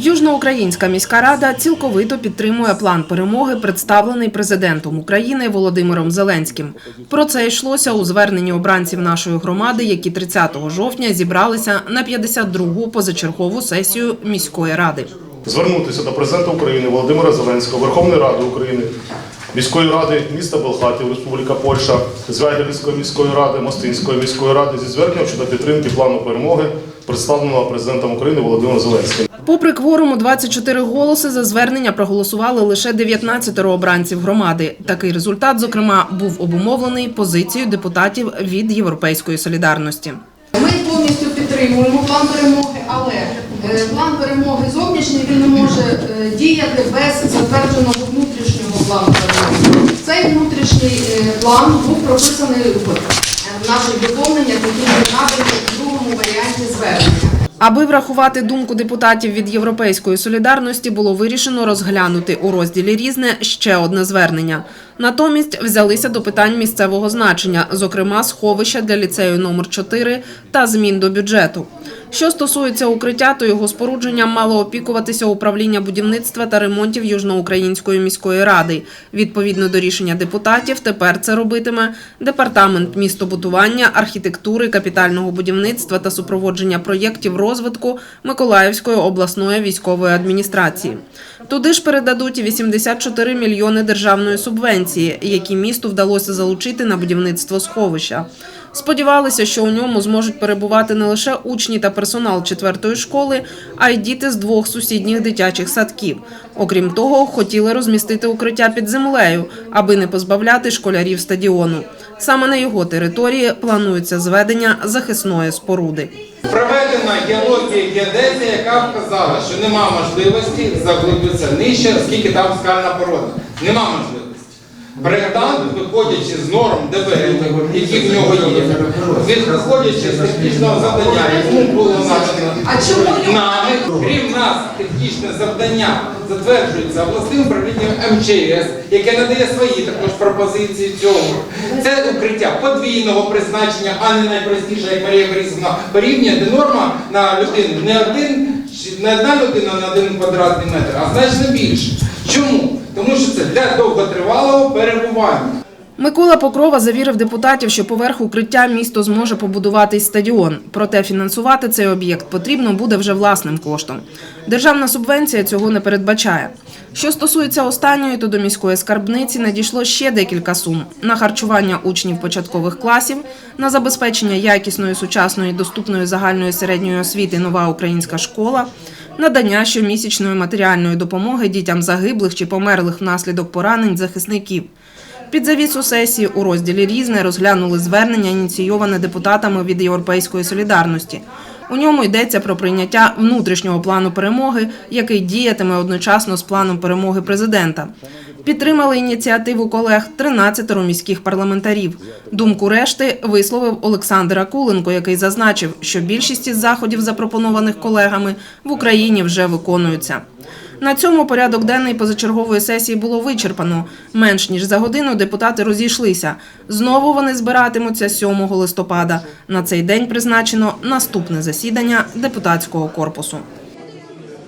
Южноукраїнська міська рада цілковито підтримує план перемоги, представлений президентом України Володимиром Зеленським. Про це йшлося у зверненні обранців нашої громади, які 30 жовтня зібралися на 52-гу позачергову сесію міської ради. звернутися до президента України Володимира Зеленського, Верховної Ради України, міської ради міста Белхатів, Республіка Польща, Звягельської міської ради, Мостинської міської ради зі зверненням щодо підтримки плану перемоги, представленого президентом України Володимиром Зеленським. Попри кворум у 24 голоси, за звернення проголосували лише 19 обранців громади. Такий результат, зокрема, був обумовлений позицією депутатів від Європейської солідарності. Ми повністю підтримуємо план перемоги, але е, план перемоги зовнішній він не може е, діяти без затвердженого внутрішній е, план був прописаний в е, наших доповненнях, які надані в другому варіанті звернення. Аби врахувати думку депутатів від Європейської солідарності, було вирішено розглянути у розділі різне ще одне звернення. Натомість взялися до питань місцевого значення, зокрема сховища для ліцею номер 4 та змін до бюджету. Що стосується укриття, то його спорудженням мало опікуватися управління будівництва та ремонтів Южноукраїнської міської ради. Відповідно до рішення депутатів, тепер це робитиме департамент містобудування, архітектури, капітального будівництва та супроводження проєктів розвитку Миколаївської обласної військової адміністрації. Туди ж передадуть і 84 мільйони державної субвенції, які місту вдалося залучити на будівництво сховища. Сподівалися, що у ньому зможуть перебувати не лише учні та персонал четвертої школи, а й діти з двох сусідніх дитячих садків. Окрім того, хотіли розмістити укриття під землею, аби не позбавляти школярів стадіону. Саме на його території планується зведення захисної споруди. Проведена геологія геодезія, яка вказала, що нема можливості заглибитися нижче, оскільки там скальна порода. Нема можливості. Проєктант, виходячи з норм ДБН, які в нього є, виходячи з технічного завдання, якому було надано А чому нами, крім нас, технічне завдання затверджується обласним управлінням МЧС, яке надає свої також пропозиції цьому. Це укриття подвійного призначення, а не найпростіше, як Марія Борисовна порівнює, де норма на людину не один, не одна людина на один квадратний метр, а значно більше. Чому? Тому що це для довготривалого перебування. Микола Покрова завірив депутатів, що поверх укриття місто зможе побудувати стадіон. Проте фінансувати цей об'єкт потрібно буде вже власним коштом. Державна субвенція цього не передбачає. Що стосується останньої, то до міської скарбниці надійшло ще декілька сум на харчування учнів початкових класів, на забезпечення якісної, сучасної, доступної загальної середньої освіти нова українська школа, надання щомісячної матеріальної допомоги дітям загиблих чи померлих внаслідок поранень захисників. Під завісу сесії у розділі Різне розглянули звернення, ініційоване депутатами від Європейської солідарності. У ньому йдеться про прийняття внутрішнього плану перемоги, який діятиме одночасно з планом перемоги президента. Підтримали ініціативу колег 13 міських парламентарів. Думку решти висловив Олександр Акуленко, який зазначив, що більшість із заходів, запропонованих колегами, в Україні вже виконуються. На цьому порядок денний позачергової сесії було вичерпано. Менш ніж за годину депутати розійшлися. Знову вони збиратимуться 7 листопада. На цей день призначено наступне засідання депутатського корпусу.